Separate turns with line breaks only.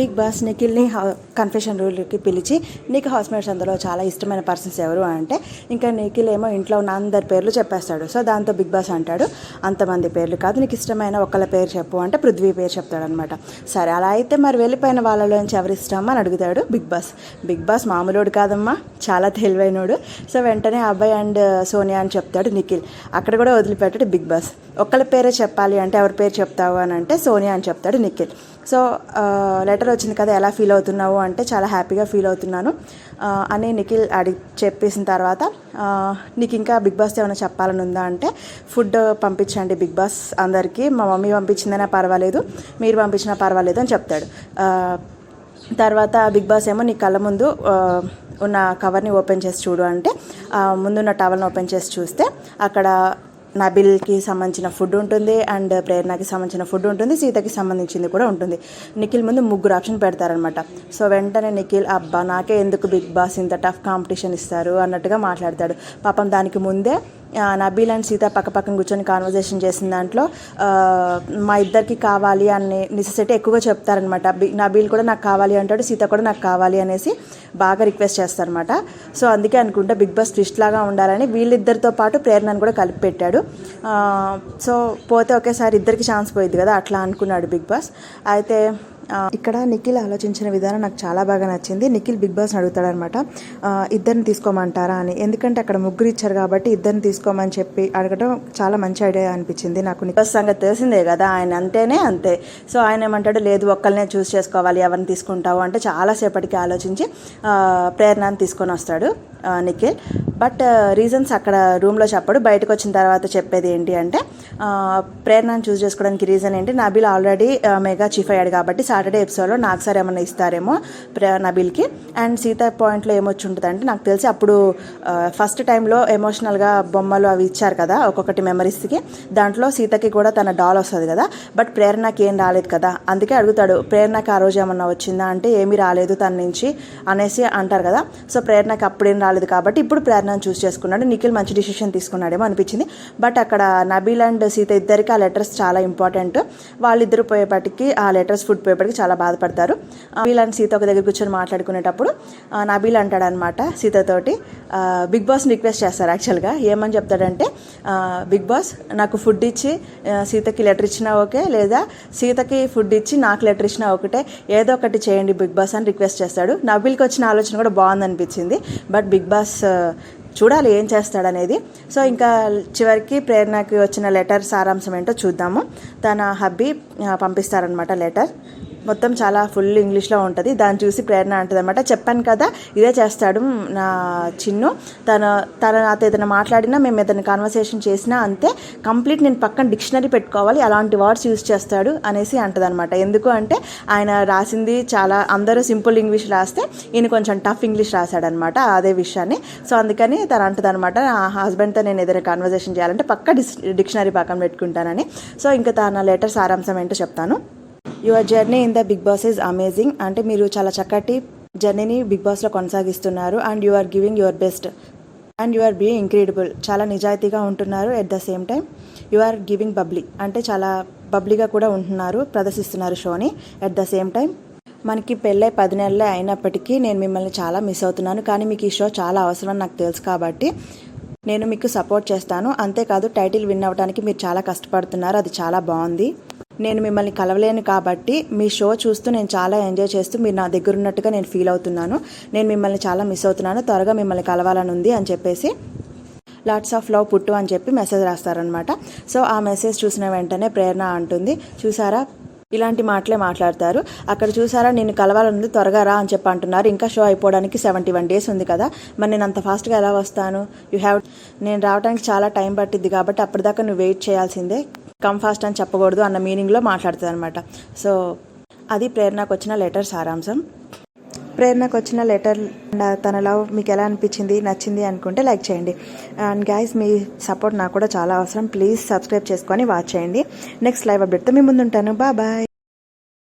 Big boss నిఖిల్ని confession రూల్కి పిలిచి నీకు హౌస్మేట్స్ అందులో చాలా ఇష్టమైన పర్సన్స్ ఎవరు అంటే ఇంకా నిఖిల్ ఏమో ఇంట్లో ఉన్న అందరి పేర్లు చెప్పేస్తాడు. సో దాంతో బిగ్ బాస్ అంటాడు అంతమంది పేర్లు కాదు నీకు ఇష్టమైన ఒకళ్ళ పేరు చెప్పు అంటే పృథ్వీ పేరు చెప్తాడనమాట సరే అలా అయితే మరి వెళ్ళిపోయిన వాళ్ళలోంచి ఎవరు ఇష్టమా అని అడుగుతాడు బిగ్ బాస్. బిగ్ బాస్ మామూలుడు కాదమ్మా చాలా తెలివైనోడు. సో వెంటనే అబ్బాయి అండ్ సోనియా అని చెప్తాడు నిఖిల్. అక్కడ కూడా వదిలిపెట్టాడు బిగ్ బాస్. ఒకళ్ళ పేరే చెప్పాలి అంటే ఎవరి పేరు చెప్తావు అని అంటే సోనియా అని చెప్తాడు నిఖిల్. సో లెటర్ వచ్చింది కదా ఎలా ఫీల్ అవుతున్నావు అంటే చాలా హ్యాపీగా ఫీల్ అవుతున్నాను. అని నిఖిల్ అడిగి చెప్పేసిన తర్వాత నీకు ఇంకా బిగ్ బాస్ ఏమైనా చెప్పాలని ఉందా అంటే ఫుడ్ పంపించండి బిగ్ బాస్ అందరికీ. మా మమ్మీ పంపించిందైనా పర్వాలేదు మీరు పంపించినా పర్వాలేదు అని చెప్తాడు. తర్వాత బిగ్ బాస్ ఏమో నీ కళ్ళ ముందు ఉన్న కవర్ని ఓపెన్ చేసి చూడు అంటే ముందున్న టవల్ని ఓపెన్ చేసి చూస్తే అక్కడ నబిల్కి సంబంధించిన ఫుడ్ ఉంటుంది అండ్ ప్రేరణకి సంబంధించిన ఫుడ్ ఉంటుంది సీతకి సంబంధించింది కూడా ఉంటుంది. నిఖిల్ ముందు ముగ్గురు ఆప్షన్ పెడతారనమాట సో వెంటనే నిఖిల్ అబ్బా నాకే ఎందుకు బిగ్ బాస్ ఇంత టఫ్ కాంపిటీషన్ ఇస్తారు? అన్నట్టుగా మాట్లాడతాడు. పాపం దానికి ముందే నబీల్ అండ్ సీత పక్కపక్కన కూర్చొని కాన్వర్జేషన్ చేసిన దాంట్లో మా ఇద్దరికి కావాలి అనే నెసెసిటీ ఎక్కువగా చెప్తారనమాట నబీల్ కూడా నాకు కావాలి అంటాడు సీత కూడా నాకు కావాలి అనేసి బాగా రిక్వెస్ట్ చేస్తారనమాట సో అందుకే అనుకుంటా బిగ్ బాస్ ట్విస్ట్ లాగా ఉండాలని వీళ్ళిద్దరితో పాటు ప్రేరణను కూడా కలిపి పెట్టాడు. సో పోతే ఒకేసారి ఇద్దరికి ఛాన్స్ పోయింది కదా అట్లా అనుకున్నాడు బిగ్ బాస్. అయితే ఇక్కడ నిఖిల్ ఆలోచించిన విధానం నాకు చాలా బాగా నచ్చింది. నిఖిల్ బిగ్ బాస్ని అడుగుతాడనమాట ఇద్దరిని తీసుకోమంటారా అని. ఎందుకంటే అక్కడ ముగ్గురు ఇచ్చారు కాబట్టి ఇద్దరిని తీసుకోమని చెప్పి అడగడం చాలా మంచి ఐడియా అనిపించింది నాకు నిఖిల్. సంగతి తెలిసిందే కదా ఆయన అంతేనే అంతే. సో ఆయన ఏమంటాడు లేదు ఒక్కరినే చూస్ చేసుకోవాలి ఎవరిని తీసుకుంటావు? అంటే చాలాసేపటికి ఆలోచించి ప్రేరణను తీసుకొని వస్తాడు నిఖిల్. బట్ రీజన్స్ అక్కడ రూమ్లో చెప్పడు. బయటకు వచ్చిన తర్వాత చెప్పేది ఏంటి అంటే ప్రేరణను చూస్ చేసుకోవడానికి రీజన్ ఏంటి నబీల్ ఆల్రెడీ మెగా చీఫ్ అయ్యాడు కాబట్టి సాటర్డే ఎపిసోడ్లో నాకు సార్ ఏమైనా ఇస్తారేమో నబీల్కి. అండ్ సీత పాయింట్లో ఏమొచ్చి ఉంటుంది అంటే నాకు తెలిసి అప్పుడు ఫస్ట్ టైంలో ఎమోషనల్గా బొమ్మలు అవి ఇచ్చారు కదా ఒక్కొక్కటి మెమరీస్కి దాంట్లో సీతకి కూడా తన డాల్ వస్తుంది కదా బట్ ప్రేరణకి ఏం రాలేదు కదా. అందుకే అడుగుతాడు ప్రేరణకి ఆ రోజు ఏమన్నా వచ్చిందా అంటే ఏమీ రాలేదు తన నుంచి అనేసి అంటారు కదా. సో ప్రేరణకి అప్పుడేం రాలేదు కాబట్టి ఇప్పుడు ప్రేరణ ప్రేరణను చూస్ చేసుకున్నాడు. నిఖిల్ మంచి డిసిషన్ తీసుకున్నాడేమో అనిపించింది. బట్ అక్కడ నబీల్ అండ్ సీత ఇద్దరికి ఆ లెటర్స్ చాలా ఇంపార్టెంట్ వాళ్ళిద్దరు పోయేపటికి ఆ లెటర్స్ ఫుడ్ పోయేపటికి చాలా బాధపడతారు. నబీల్ అండ్ సీత ఒక దగ్గర కూర్చొని మాట్లాడుకునేటప్పుడు నబీల్ అంటాడనమాట సీతతోటి బిగ్ బాస్ని రిక్వెస్ట్ చేస్తారు యాక్చువల్గా ఏమని చెప్తాడంటే బిగ్ బాస్ నాకు ఫుడ్ ఇచ్చి సీతకి లెటర్ ఇచ్చినా ఓకే లేదా సీతకి ఫుడ్ ఇచ్చి నాకు లెటర్ ఇచ్చినా ఒకటే. ఏదో ఒకటి చేయండి బిగ్ బాస్ అని రిక్వెస్ట్ చేస్తాడు. నబీల్కి వచ్చిన ఆలోచన కూడా బాగుంది అనిపించింది బట్ బిగ్ బాస్ చూడాలి ఏం చేస్తాడనేది. సో ఇంకా చివరికి ప్రేరణకి వచ్చిన లెటర్ సారాంశం ఏంటో చూద్దాము. తన హబ్బీ పంపిస్తారనమాట లెటర్. మొత్తం చాలా ఫుల్ ఇంగ్లీష్లో ఉంటుంది. దాన్ని చూసి ప్రేరణ అంటుంది అనమాట చెప్పాను కదా ఇదే చేస్తాడు నా చిన్ను. తన తన నాతో ఏదైనా మాట్లాడినా మేము ఏదైనా కాన్వర్సేషన్ చేసినా అంతే. కంప్లీట్ నేను పక్కన డిక్షనరీ పెట్టుకోవాలి అలాంటి వర్డ్స్ యూజ్ చేస్తాడు అనేసి అంటదనమాట ఎందుకు అంటే ఆయన రాసింది చాలా అందరూ సింపుల్ ఇంగ్లీష్ రాస్తే ఈయన కొంచెం టఫ్ ఇంగ్లీష్ రాశాడనమాట అదే విషయాన్ని. సో అందుకని తను అంటదనమాట నా హస్బెండ్తో నేను ఏదైనా కాన్వర్సేషన్ చేయాలంటే పక్క డిక్షనరీ పక్కన పెట్టుకుంటానని. సో ఇంకా తన లెటర్ సారాంశం ఏంటో చెప్తాను. Your journey in the Bigg Boss is amazing అంటే మీరు చాలా చక్కటి జర్నీని బిగ్ బాస్లో కొనసాగిస్తున్నారు and you are giving your best and you are being incredible చాలా నిజాయితీగా ఉంటున్నారు at the same time you are giving bubbly అంటే చాలా బబ్లీగా కూడా ఉంటున్నారు ప్రదర్శిస్తున్నారు షోని ఎట్ ద సేమ్ టైం మనకి పెళ్ళై పది నెలలే అయినప్పటికీ నేను మిమ్మల్ని చాలా మిస్ అవుతున్నాను. కానీ మీకు ఈ షో చాలా అవసరం అని నాకు తెలుసు కాబట్టి నేను మీకు సపోర్ట్ చేస్తాను. అంతేకాదు టైటిల్ విన్ అవ్వడానికి మీరు చాలా కష్టపడుతున్నారు. అది చాలా బాగుంది. నేను మిమ్మల్ని కలవలేను కాబట్టి మీ షో చూస్తూ నేను చాలా ఎంజాయ్ చేస్తూ మీరు నా దగ్గర ఉన్నట్టుగా నేను ఫీల్ అవుతున్నాను. నేను మిమ్మల్ని చాలా మిస్ అవుతున్నాను. త్వరగా మిమ్మల్ని కలవాలని ఉంది అని చెప్పేసి లాట్స్ ఆఫ్ లవ్ పుట్టు అని చెప్పి మెసేజ్ రాస్తారనమాట సో ఆ మెసేజ్ చూసిన వెంటనే ప్రేరణ అంటుంది. చూసారా? ఇలాంటి మాటలే మాట్లాడతారు. అక్కడ చూసారా? నేను కలవాలనుంది త్వరగా రా అని చెప్పి అంటున్నారు. ఇంకా షో అయిపోవడానికి సెవెంటీ వన్ డేస్ ఉంది కదా. మరి నేను అంత ఫాస్ట్గా ఎలా వస్తాను? యూ హ్యావ్ నేను రావడానికి చాలా టైం పట్టిద్ది కాబట్టి అప్పటిదాకా నువ్వు వెయిట్ చేయాల్సిందే. కమ్ ఫాస్ట్ అని చెప్పకూడదు అన్న మీనింగ్లో మాట్లాడుతుంది అనమాట సో అది ప్రేరణకు వచ్చిన లెటర్ సారాంశం. ప్రేరణకు వచ్చిన లెటర్ తన లవ్ మీకు ఎలా అనిపించింది నచ్చింది అనుకుంటే లైక్ చేయండి. అండ్ గైస్ మీ సపోర్ట్ నాకు కూడా చాలా అవసరం. ప్లీజ్ సబ్స్క్రైబ్ చేసుకొని వాచ్ చేయండి. నెక్స్ట్ లైవ్ అప్డేట్తో మీ ముందుంటాను. Bye bye